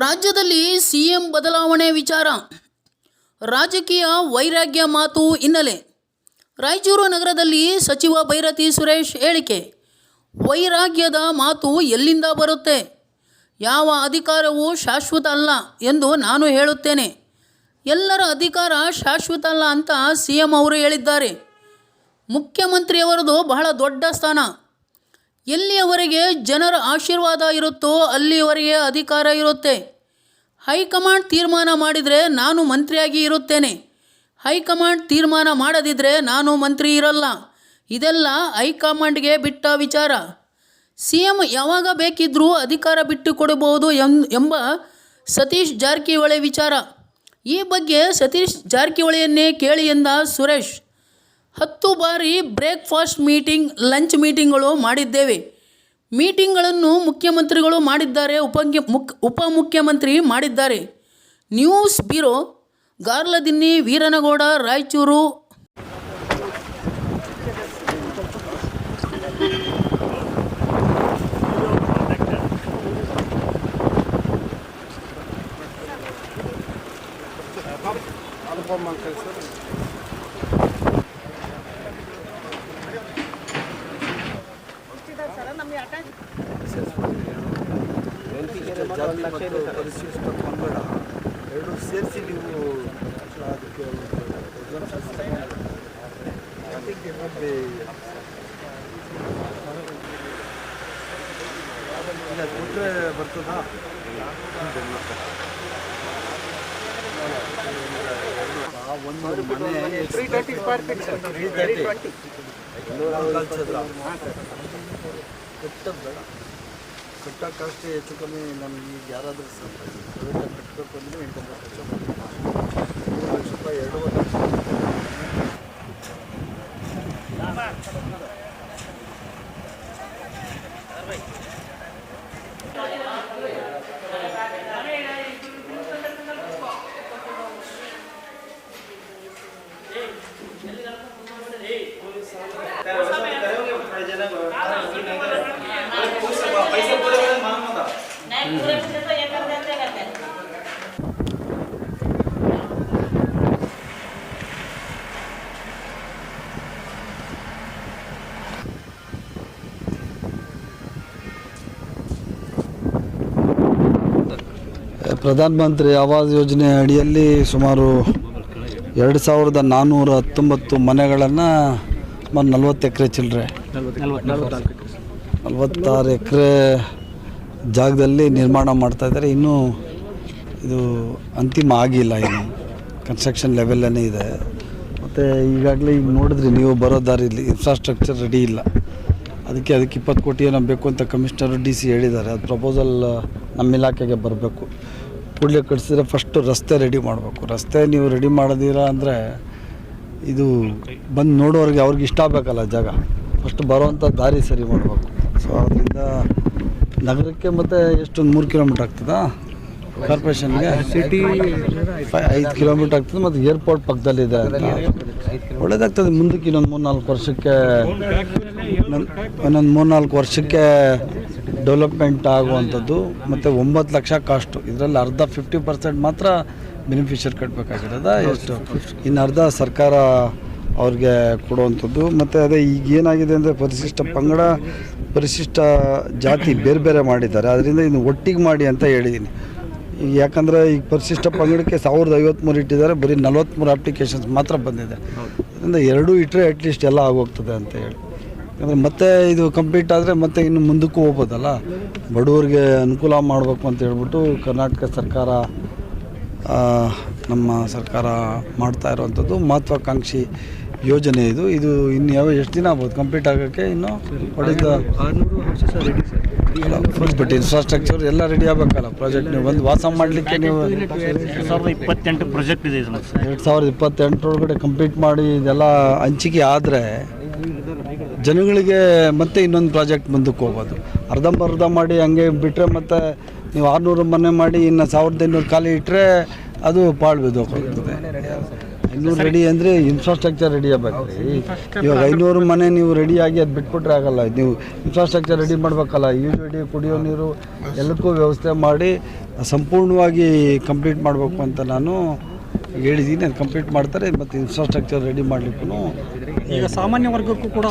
ರಾಜ್ಯದಲ್ಲಿ ಸಿಎಂ ಬದಲಾವಣೆ ವಿಚಾರ. ರಾಜಕೀಯ ವೈರಾಗ್ಯ ಮಾತು ಹಿನ್ನೆಲೆ. ರಾಯಚೂರು ನಗರದಲ್ಲಿ ಸಚಿವ ಭೈರತಿ ಸುರೇಶ್ ಹೇಳಿಕೆ, ವೈರಾಗ್ಯದ ಮಾತು ಎಲ್ಲಿಂದ ಬರುತ್ತೆ? ಯಾವ ಅಧಿಕಾರವೂ ಶಾಶ್ವತ ಅಲ್ಲ ಎಂದು ನಾನು ಹೇಳುತ್ತೇನೆ. ಎಲ್ಲರ ಅಧಿಕಾರ ಶಾಶ್ವತ ಅಲ್ಲ ಅಂತ ಸಿ ಎಂ ಅವರು ಹೇಳಿದ್ದಾರೆ. ಮುಖ್ಯಮಂತ್ರಿಯವರದು ಬಹಳ ದೊಡ್ಡ ಸ್ಥಾನ. ಎಲ್ಲಿಯವರೆಗೆ ಜನರ ಆಶೀರ್ವಾದ ಇರುತ್ತೋ ಅಲ್ಲಿಯವರೆಗೆ ಅಧಿಕಾರ ಇರುತ್ತೆ. ಹೈಕಮಾಂಡ್ ತೀರ್ಮಾನ ಮಾಡಿದರೆ ನಾನು ಮಂತ್ರಿಯಾಗಿ ಇರುತ್ತೇನೆ. ಹೈಕಮಾಂಡ್ ತೀರ್ಮಾನ ಮಾಡದಿದ್ದರೆ ನಾನು ಮಂತ್ರಿ ಇರಲ್ಲ. ಇದೆಲ್ಲ ಹೈಕಮಾಂಡ್ಗೆ ಬಿಟ್ಟ ವಿಚಾರ. ಸಿ ಎಂ ಯಾವಾಗ ಬೇಕಿದ್ದರೂ ಅಧಿಕಾರ ಬಿಟ್ಟು ಕೊಡಬಹುದು ಎಂ- ಎಂಬ ಸತೀಶ್ ಜಾರಕಿಹೊಳಿ ವಿಚಾರ. ಈ ಬಗ್ಗೆ ಸತೀಶ್ ಜಾರಕಿಹೊಳಿಯನ್ನೇ ಕೇಳಿ ಎಂದ ಸುರೇಶ್, ಹತ್ತು ಬಾರಿ ಬ್ರೇಕ್ಫಾಸ್ಟ್ ಮೀಟಿಂಗ್, ಲಂಚ್ ಮೀಟಿಂಗ್ಗಳು ಮಾಡಿದ್ದೇವೆ. ಮೀಟಿಂಗ್ಗಳನ್ನು ಮುಖ್ಯಮಂತ್ರಿಗಳು ಮಾಡಿದ್ದಾರೆ ಉಪಂಗ್ಯ ಮುಕ್ ಉಪಮುಖ್ಯಮಂತ್ರಿ ಮಾಡಿದ್ದಾರೆ. ನ್ಯೂಸ್ ಬ್ಯೂರೋ ಗಾರ್ಲದಿನ್ನಿ ವೀರನಗೌಡ ರಾಯಚೂರು ಜಾತಿ ಮತ್ತು ಪರಿಶಿಷ್ಟ ಪಂಗಡ ಎರಡು ಸೇರಿಸಿ ನೀವು ಅದಕ್ಕೆ exemptions I think it would be ಇಲ್ಲ ಕೊಟ್ಟರೆ ಬರ್ತದಾ ಆ ಒಂದು ಮನೆ three thirty square feet three thirty ಕಟ್ಟದ ಬೇಡ ಕಟ್ಟಕ್ಕಷ್ಟೇ ಹೆಚ್ಚು ಕಮ್ಮಿ ನಮ್ಗೆ ಈಗ ಯಾರಾದರೂ ಪ್ರೈವೇಟಾಗಿ ಕಟ್ಟಬೇಕು ಅಂದರೆ ಎಂಟೊಂಬತ್ತು ಲಕ್ಷ ಮೂರು ಲಕ್ಷ ರೂಪಾಯಿ, ಎರಡು ಲಕ್ಷ ಪ್ರಧಾನ ಮಂತ್ರಿ ಆವಾಸ್ ಯೋಜನೆ ಅಡಿಯಲ್ಲಿ ಸುಮಾರು ಎರಡು ಸಾವಿರದ ನಾನ್ನೂರ ಹತ್ತೊಂಬತ್ತು ಮನೆಗಳನ್ನು ಸುಮಾರು ನಲ್ವತ್ತು ಎಕರೆ ಚಿಲ್ಲರೆ. ನಲವತ್ತಾರು ಎಕರೆ ಜಾಗದಲ್ಲಿ ನಿರ್ಮಾಣ ಮಾಡ್ತಾ ಇದ್ದಾರೆ. ಇನ್ನೂ ಇದು ಅಂತಿಮ ಆಗಿಲ್ಲ ಇನ್ನು. ಕನ್ಸ್ಟ್ರಕ್ಷನ್ ಲೆವೆಲ್ಲೇ ಇದೆ. ಮತ್ತು ಈಗಾಗಲೇ ಈಗ ನೋಡಿದ್ರಿ, ನೀವು ಬರೋ ದಾರಿಲಿ ಇನ್ಫ್ರಾಸ್ಟ್ರಕ್ಚರ್ ರೆಡಿ ಇಲ್ಲ. ಅದಕ್ಕೆ ಅದಕ್ಕೆ ಇಪ್ಪತ್ತು ಕೋಟಿ ಏನೋ ಬೇಕು ಅಂತ ಕಮಿಷನರು ಡಿ ಸಿ ಹೇಳಿದ್ದಾರೆ. ಅದು ಪ್ರಪೋಸಲ್ ನಮ್ಮ ಇಲಾಖೆಗೆ ಬರಬೇಕು. ಕೂಡಲೇ ಕಟ್ಸಿದ್ರೆ ಫಸ್ಟು ರಸ್ತೆ ರೆಡಿ ಮಾಡಬೇಕು. ರಸ್ತೆ ನೀವು ರೆಡಿ ಮಾಡೋದಿರ ಅಂದರೆ ಇದು ಬಂದು ನೋಡೋರಿಗೆ ಅವ್ರಿಗೆ ಇಷ್ಟ ಆಗಬೇಕಲ್ಲ ಜಾಗ. ಫಸ್ಟ್ ಬರೋವಂಥ ದಾರಿ ಸರಿ ಮಾಡಬೇಕು. ಸೊ ಅದರಿಂದ ನಗರಕ್ಕೆ ಮತ್ತು ಎಷ್ಟೊಂದು ಮೂರು ಕಿಲೋಮೀಟ್ರ್ ಆಗ್ತದಾ? ಕಾರ್ಪೊರೇಷನ್ಗೆ ಸಿಟಿ ಐದು ಕಿಲೋಮೀಟ್ರ್ ಆಗ್ತದೆ ಮತ್ತು ಏರ್ಪೋರ್ಟ್ ಪಕ್ಕದಲ್ಲಿದೆ ಅಂತ. ಒಳ್ಳೇದಾಗ್ತದೆ, ಮುಂದಕ್ಕೆ ಇನ್ನೊಂದು ಮೂರು ನಾಲ್ಕು ವರ್ಷಕ್ಕೆ ಇನ್ನೊಂದು ಮೂರು ನಾಲ್ಕು ವರ್ಷಕ್ಕೆ ಡೆವಲಪ್ಮೆಂಟ್ ಆಗುವಂಥದ್ದು, ಮತ್ತು ಒಂಬತ್ತು ಲಕ್ಷ ಕಾಸ್ಟು ಇದರಲ್ಲಿ ಅರ್ಧ ಫಿಫ್ಟಿ ಪರ್ಸೆಂಟ್ ಮಾತ್ರ ಬೆನಿಫಿಷರ್ ಕಟ್ಟಬೇಕಾಗಿರೋದ ಎಷ್ಟು? ಇನ್ನು ಅರ್ಧ ಸರ್ಕಾರ ಅವ್ರಿಗೆ ಕೊಡುವಂಥದ್ದು. ಮತ್ತು ಅದೇ ಈಗ ಏನಾಗಿದೆ ಅಂದರೆ ಪರಿಶಿಷ್ಟ ಪಂಗಡ, ಪರಿಶಿಷ್ಟ ಜಾತಿ ಬೇರೆ ಬೇರೆ ಮಾಡಿದ್ದಾರೆ. ಅದರಿಂದ ಇನ್ನು ಒಟ್ಟಿಗೆ ಮಾಡಿ ಅಂತ ಹೇಳಿದ್ದೀನಿ ಯಾಕಂದರೆ ಈಗ ಪರಿಶಿಷ್ಟ ಪಂಗಡಕ್ಕೆ ಸಾವಿರದ ಐವತ್ತ್ಮೂರು ಇಟ್ಟಿದ್ದಾರೆ, ಬರೀ ನಲ್ವತ್ತ್ಮೂರು ಅಪ್ಲಿಕೇಶನ್ಸ್ ಮಾತ್ರ ಬಂದಿದೆ. ಅದರಿಂದ ಎರಡೂ ಇಟ್ಟರೆ ಅಟ್ಲೀಸ್ಟ್ ಎಲ್ಲ ಆಗೋಗ್ತದೆ ಅಂತ ಹೇಳಿ. ಯಾಕಂದರೆ ಮತ್ತೆ ಇದು ಕಂಪ್ಲೀಟ್ ಆದರೆ ಮತ್ತೆ ಇನ್ನು ಮುಂದಕ್ಕೂ ಹೋಗ್ಬೋದಲ್ಲ? ಬಡವರಿಗೆ ಅನುಕೂಲ ಮಾಡಬೇಕು ಅಂತ ಹೇಳ್ಬಿಟ್ಟು ಕರ್ನಾಟಕ ಸರ್ಕಾರ ನಮ್ಮ ಸರ್ಕಾರ ಮಾಡ್ತಾ ಇರುವಂಥದ್ದು ಮಹತ್ವಾಕಾಂಕ್ಷಿ ಯೋಜನೆ ಇದು. ಇದು ಇನ್ನು ಯಾವ ಎಷ್ಟು ದಿನ ಆಗ್ಬೋದು? ಕಂಪ್ಲೀಟ್ ಆಗೋಕ್ಕೆ ಇನ್ನು ಹೊಡೆದ ಫುಲ್ ಬಟ್ ಇನ್ಫ್ರಾಸ್ಟ್ರಕ್ಚರ್ ಎಲ್ಲ ರೆಡಿ ಆಗಬೇಕಲ್ಲ ಪ್ರಾಜೆಕ್ಟ್ ನೀವು ಬಂದು ವಾಸ ಮಾಡಲಿಕ್ಕೆ ನೀವು ಎರಡು ಸಾವಿರದ ಇಪ್ಪತ್ತೆಂಟು ಪ್ರಾಜೆಕ್ಟ್ ಇದೆ ಸರ್. ಎರಡು ಸಾವಿರದ ಇಪ್ಪತ್ತೆಂಟರೊಳಗಡೆ ಕಂಪ್ಲೀಟ್ ಮಾಡಿ ಇದೆಲ್ಲ ಹಂಚಿಕೆ ಆದರೆ ಜನಗಳಿಗೆ ಮತ್ತೆ ಇನ್ನೊಂದು ಪ್ರಾಜೆಕ್ಟ್ ಮುಂದಕ್ಕೆ ಹೋಗೋದು. ಅರ್ಧಂಬರ್ಧ ಮಾಡಿ ಹಂಗೆ ಬಿಟ್ಟರೆ ಮತ್ತೆ ನೀವು ಆರುನೂರು ಮನೆ ಮಾಡಿ ಇನ್ನು ಸಾವಿರದ ಐನೂರು ಖಾಲಿ ಇಟ್ಟರೆ ಅದು ಪಾಳು ಬಿದ್ದೋಗ್ತದೆ. ಐನೂರು ರೆಡಿ ಅಂದರೆ ಇನ್ಫ್ರಾಸ್ಟ್ರಕ್ಚರ್ ರೆಡಿ ಆಗಬೇಕು. ಇವಾಗ ಐನೂರು ಮನೆ ನೀವು ರೆಡಿಯಾಗಿ ಅದು ಬಿಟ್ಬಿಟ್ರೆ ಆಗಲ್ಲ. ನೀವು ಇನ್ಫ್ರಾಸ್ಟ್ರಕ್ಚರ್ ರೆಡಿ ಮಾಡಬೇಕಲ್ಲ. ಯು ರೆಡಿ ಕುಡಿಯೋ ನೀರು ಎಲ್ಲಕ್ಕೂ ವ್ಯವಸ್ಥೆ ಮಾಡಿ ಸಂಪೂರ್ಣವಾಗಿ ಕಂಪ್ಲೀಟ್ ಮಾಡಬೇಕು ಅಂತ ನಾನು ಹೇಳಿದ್ದೀನಿ ಅದು ಕಂಪ್ಲೀಟ್ ಮಾಡ್ತಾರೆ ಮತ್ತು ಇನ್ಫ್ರಾಸ್ಟ್ರಕ್ಚರ್ ರೆಡಿ ಮಾಡಲಿಕ್ಕೂ ಈಗ ಸಾಮಾನ್ಯ ವರ್ಗಕ್ಕೂ ಕೂಡ